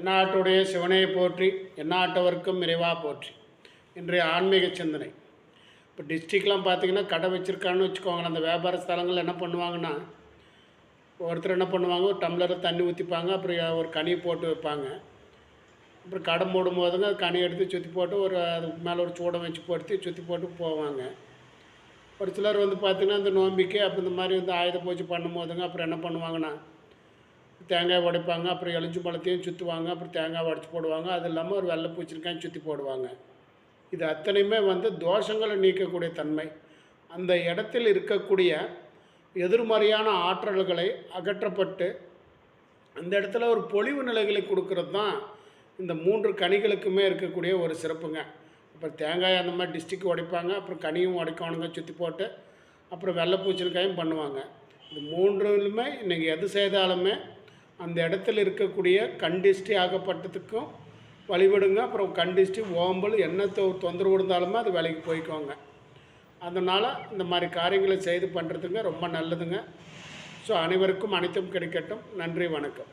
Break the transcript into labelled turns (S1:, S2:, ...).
S1: எந்நாட்டுடைய சிவனையை போற்றி எந்நாட்டவர்க்கும் இறைவா போற்றி. இன்றைய ஆன்மீக சிந்தனை. இப்போ டிஸ்ட்ரிக்ட்லாம் பார்த்தீங்கன்னா கடை வச்சுருக்கான்னு வச்சுக்கோங்களேன். அந்த வியாபார ஸ்தலங்கள் என்ன பண்ணுவாங்கன்னா ஒருத்தர் என்ன பண்ணுவாங்க ஒரு டம்ளரில் தண்ணி ஊற்றிப்பாங்க அப்புறம் ஒரு கனி போட்டு வைப்பாங்க. அப்புறம் கடை மூடும் போதுங்க கனி எடுத்து சுற்றி போட்டு ஒரு அதுக்கு மேலே ஒரு சூடம் வச்சு போடுத்தி சுற்றி போட்டு போவாங்க. ஒரு சிலர் வந்து பார்த்திங்கன்னா இந்த நோம்பிக்கு அப்போ இந்த மாதிரி வந்து ஆயுத பூஜை பண்ணும் போதுங்க அப்புறம் என்ன பண்ணுவாங்கன்னா தேங்காய் உடைப்பாங்க அப்புறம் எலிஞ்சு பழத்தையும் சுற்றுவாங்க அப்புறம் தேங்காய் உடச்சி போடுவாங்க. அது இல்லாமல் ஒரு வெள்ளை பூச்சிருக்காயும் சுற்றி போடுவாங்க. இது அத்தனையுமே வந்து தோஷங்களை நீக்கக்கூடிய தன்மை. அந்த இடத்தில் இருக்கக்கூடிய எதிர்மறையான ஆற்றல்களை அகற்றப்பட்டு அந்த இடத்துல ஒரு பொலிவு நிலைகளை கொடுக்கறது தான் இந்த மூன்று கனிகளுக்குமே இருக்கக்கூடிய ஒரு சிறப்புங்க. அப்புறம் தேங்காய் அந்த மாதிரி டிஸ்ட்ரிக் உடைப்பாங்க அப்புறம் கனியும் உடைக்கணுங்க சுற்றி போட்டு அப்புறம் வெள்ளை பூச்சணிக்காயும் பண்ணுவாங்க. இது மூன்றுலுமே இன்றைக்கி எது செய்தாலுமே அந்த இடத்துல இருக்கக்கூடிய கண்டிஷ்டி ஆகப்பட்டதுக்கும் வழிபடுங்க அப்புறம் கண்டிஷ்டி ஓம்பல் என்ன தொ தொந்தரவு இருந்தாலுமே அது வேலைக்கு போய்க்கோங்க. அதனால் இந்த மாதிரி காரியங்களை செய்து பண்ணுறதுங்க ரொம்ப நல்லதுங்க. ஸோ அனைவருக்கும் அனைத்தும் கிடைக்கட்டும். நன்றி வணக்கம்.